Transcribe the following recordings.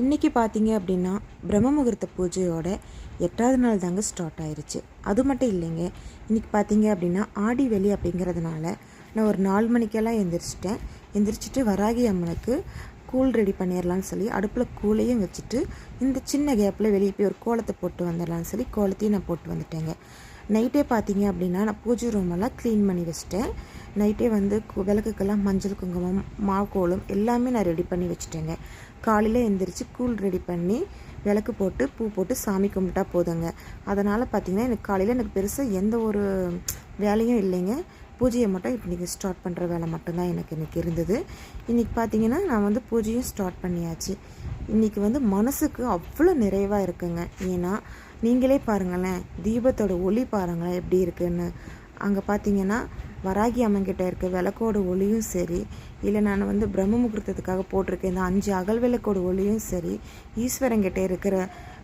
இன்றைக்கி பார்த்தீங்க அப்படின்னா பிரம்ம முகூர்த்த பூஜையோட எட்டாவது நாள் தாங்க ஸ்டார்ட் ஆயிடுச்சு அது மட்டும் இல்லைங்க இன்றைக்கி பார்த்தீங்க அப்படின்னா ஆடி வெளி அப்படிங்கிறதுனால நான் ஒரு நாலு மணிக்கெல்லாம் எந்திரிச்சிட்டேன். எந்திரிச்சிட்டு வராகி அம்மனுக்கு கூழ் ரெடி பண்ணிடலான்னு சொல்லி அடுப்பில் கூழையும் வச்சுட்டு இந்த சின்ன கேப்பில் வெளியே போய் ஒரு கோலத்தை போட்டு வந்துடலான்னு சொல்லி கோலத்தையும் நான் போட்டு வந்துட்டேங்க. நைட்டே பார்த்தீங்க அப்படின்னா நான் பூஜை ரூமெல்லாம் க்ளீன் பண்ணி வச்சுட்டேன். நைட்டே வந்து கு- விளக்குக்கெல்லாம் மஞ்சள் குங்குமம் மாவுக்கோளும் எல்லாமே நான் ரெடி பண்ணி வச்சுட்டேங்க. காலையில் எழுந்திரிச்சு கூழ் ரெடி பண்ணி விளக்கு போட்டு பூ போட்டு சாமி கும்பிட்டா போதுங்க. அதனால் பார்த்தீங்கன்னா எனக்கு காலையில் எனக்கு பெருசாக எந்த ஒரு வேலையும் இல்லைங்க. பூஜையை மட்டும் இப்போ இன்றைக்கி ஸ்டார்ட் பண்ணுற வேலை மட்டும்தான் எனக்கு இன்றைக்கி இருந்தது. இன்றைக்கி பார்த்தீங்கன்னா நான் வந்து பூஜையும் ஸ்டார்ட் பண்ணியாச்சு. இன்றைக்கி வந்து மனசுக்கு அவ்வளோ நிறைவாக இருக்குங்க. ஏன்னா நீங்களே பாருங்களேன் தீபத்தோட ஒளி பாருங்களேன் எப்படி இருக்குன்னு. அங்கே பார்த்தீங்கன்னா வராகி அம்மன்கிட்ட இருக்க விளக்கோட ஒளியும் சரி. இல்லை நான் வந்து பிரம்ம முகூர்த்தத்துக்காக போட்டிருக்கேன். இந்த அஞ்சு அகல் விளக்கோட ஒளியும் சரி. ஈஸ்வரங்கிட்ட இருக்கிற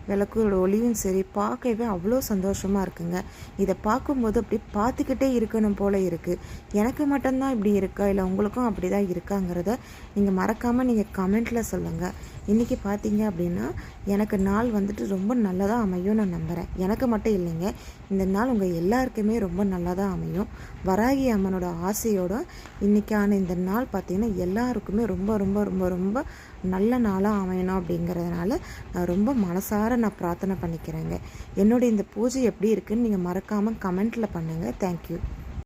விளக்கோட ஒளியும் சரி. பார்க்கவே அவ்வளோ சந்தோஷமாக இருக்குங்க. இதை பார்க்கும்போது அப்படி பார்த்துக்கிட்டே இருக்கணும் போல இருக்குது எனக்கு மட்டும்தான் இப்படி இருக்கா? இல்லை உங்களுக்கும் அப்படி தான் இருக்காங்கிறத நீங்கள் மறக்காமல் நீங்கள் கமெண்ட்டில் சொல்லுங்கள் இன்றைக்கி பார்த்தீங்க அப்படின்னா எனக்கு நாள் வந்துட்டு ரொம்ப நல்லதாக அமையும் நான் நம்புகிறேன் எனக்கு மட்டும் இல்லைங்க இந்த நாள் உங்கள் எல்லாருக்குமே ரொம்ப நல்லதாக அமையும். வராகி அம்மனோட ஆசையோட இன்றைக்கான இந்த நாள் பார்த்திங்கன்னா எல்லாருக்குமே ரொம்ப ரொம்ப ரொம்ப ரொம்ப நல்ல நாளாக அமையணும் அப்படிங்கிறதுனால நான் ரொம்ப மனசார நான் பிரார்த்தனை பண்ணிக்கிறேங்க. என்னுடைய இந்த பூஜை எப்படி இருக்குன்னு நீங்கள் மறக்காமல் கமெண்ட்டில் பண்ணுங்கள் தேங்க்யூ